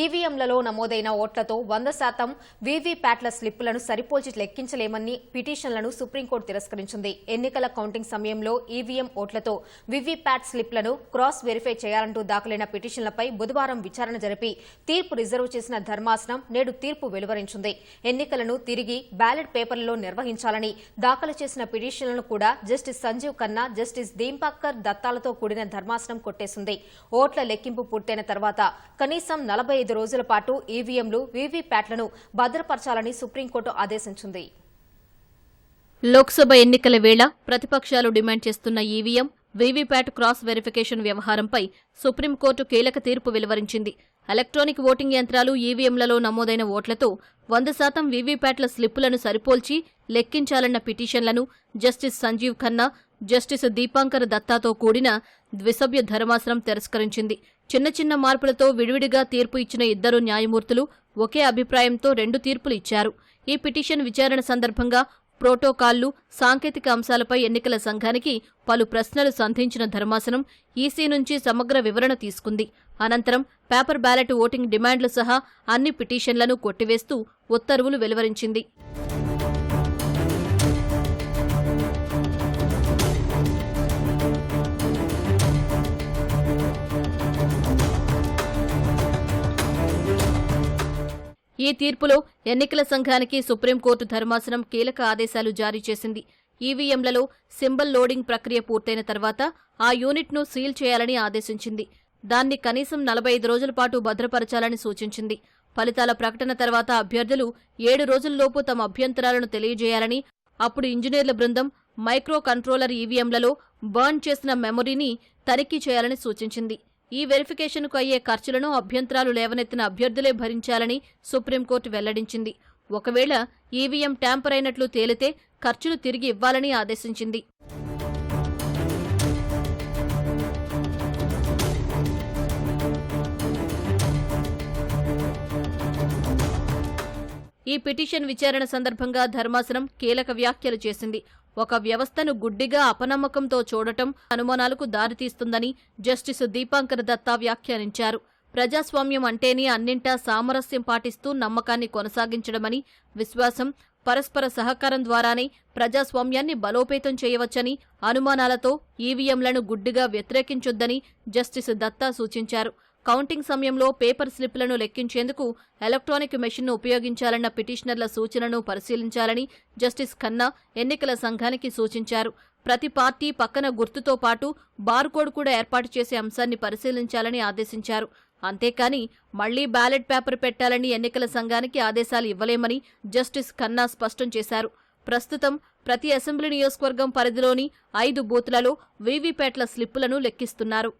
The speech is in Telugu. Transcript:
ఈవీఎంలలో నమోదైన ఓట్లతో వంద శాతం వీవీప్యాట్ల స్లిప్పులను సరిపోల్చి లెక్కించలేమని పిటిషన్లను సుప్రీంకోర్టు తిరస్కరించింది. ఎన్నికల కౌంటింగ్ సమయంలో ఈవీఎం ఓట్లతో వీవీప్యాట్ స్లిప్లను క్రాస్ వెరిఫై చేయాలంటూ దాఖలైన పిటిషన్లపై బుధవారం విచారణ జరిపి తీర్పు రిజర్వ్ చేసిన ధర్మాసనం నేడు తీర్పు వెలువరించింది. ఎన్నికలను తిరిగి బ్యాలెట్ పేపర్లలో నిర్వహించాలని దాఖలు చేసిన పిటిషన్లను కూడా జస్టిస్ సంజీవ్ ఖన్నా జస్టిస్ దీంపాకర్ దత్తాలతో కూడిన ధర్మాసనం కొట్టేసింది. ఓట్ల లెక్కింపు పూర్తయిన తర్వాత కనీసం నలభై ఐదు రోజుల పాటు ఈవీఎంలు వీవీప్యాట్లను భద్రపరచాలని సుప్రీంకోర్టు ఆదేశించింది. లోక్సభ ఎన్నికల వేళ ప్రతిపక్షాలు డిమాండ్ చేస్తున్న ఈవీఎం వీవీప్యాట్ క్రాస్ వెరిఫికేషన్ వ్యవహారంపై సుప్రీంకోర్టు కీలక తీర్పు వెలువరించింది. ఎలక్ట్రానిక్ ఓటింగ్ యంత్రాలు ఈవీఎంలలో నమోదైన ఓట్లతో వంద శాతం వీవీప్యాట్ల స్లిప్పులను సరిపోల్చి లెక్కించాలన్న పిటిషన్లను జస్టిస్ సంజీవ్ ఖన్నా జస్టిస్ దీపాంకర్ దత్తాతో కూడిన ద్విసభ్య ధర్మాసనం తిరస్కరించింది. చిన్న చిన్న మార్పులతో విడివిడిగా తీర్పు ఇచ్చిన ఇద్దరు న్యాయమూర్తులు ఒకే అభిప్రాయంతో రెండు తీర్పులు ఇచ్చారు. ఈ పిటిషన్ విచారణ సందర్భంగా ప్రోటోకాల్లు సాంకేతిక అంశాలపై ఎన్నికల సంఘానికి పలు ప్రశ్నలు సంధించిన ధర్మాసనం ఈసీ నుంచి సమగ్ర వివరణ తీసుకుంది. అనంతరం పేపర్ బ్యాలెట్ ఓటింగ్ డిమాండ్లు సహా అన్ని పిటిషన్లను కొట్టివేస్తూ ఉత్తర్వులు వెలువరించింది. ఈ తీర్పులో ఎన్నికల సంఘానికి సుప్రీంకోర్టు ధర్మాసనం కీలక ఆదేశాలు జారీ చేసింది. ఈవీఎంలలో సింబల్ లోడింగ్ ప్రక్రియ పూర్తయిన తర్వాత ఆ యూనిట్ను సీల్ చేయాలని ఆదేశించింది. దాన్ని కనీసం నలభై ఐదు రోజుల పాటు భద్రపరచాలని సూచించింది. ఫలితాల ప్రకటన తర్వాత అభ్యర్థులు ఏడు రోజుల్లోపు తమ అభ్యంతరాలను తెలియజేయాలని అప్పుడు ఇంజనీర్ల బృందం మైక్రో కంట్రోలర్ ఈవీఎంలలో బర్న్ చేసిన మెమొరీని తనిఖీ చేయాలని సూచించింది. ఈ వెరిఫికేషన్కు అయ్యే ఖర్చులను అభ్యంతరాలు లేవనెత్తిన అభ్యర్థులే భరించాలని సుప్రీంకోర్టు వెల్లడించింది. ఒకవేళ ఈవీఎం ట్యాంపర్ అయినట్లు తేలితే ఖర్చులు తిరిగి ఇవ్వాలని ఆదేశించింది. ఈ పిటిషన్ విచారణ సందర్భంగా ధర్మాసనం కీలక వ్యాఖ్యలు చేసింది. ఒక వ్యవస్థను గుడ్డిగా అపనమ్మకంతో చూడటం అనుమానాలకు దారితీస్తుందని జస్టిస్ దీపాంకర్ దత్తా వ్యాఖ్యానించారు. ప్రజాస్వామ్యం అంటేనే అన్నింటా సామరస్యం పాటిస్తూ నమ్మకాన్ని కొనసాగించడమని విశ్వాసం పరస్పర సహకారం ద్వారానే ప్రజాస్వామ్యాన్ని బలోపేతం చేయవచ్చని అనుమానాలతో ఈవీఎంలను గుడ్డిగా వ్యతిరేకించొద్దని జస్టిస్ దత్తా సూచించారు. కౌంటింగ్ సమయంలో పేపర్ స్లిప్లను లెక్కించేందుకు ఎలక్ట్రానిక్ మెషిన్ను ఉపయోగించాలన్న పిటిషనర్ల సూచనను పరిశీలించాలని జస్టిస్ ఖన్నా ఎన్నికల సంఘానికి సూచించారు. ప్రతి పార్టీ పక్కన గుర్తుతో పాటు బార్కోడ్ కూడా ఏర్పాటు చేసే అంశాన్ని పరిశీలించాలని ఆదేశించారు. అంతేకాని మళ్ళీ బ్యాలెట్ పేపర్ పెట్టాలని ఎన్నికల సంఘానికి ఆదేశాలు ఇవ్వలేమని జస్టిస్ ఖన్నా స్పష్టం చేశారు. ప్రస్తుతం ప్రతి అసెంబ్లీ నియోజకవర్గం పరిధిలోని ఐదు బూత్లలో వీవీప్యాట్ల స్లిప్పులను లెక్కిస్తున్నారు.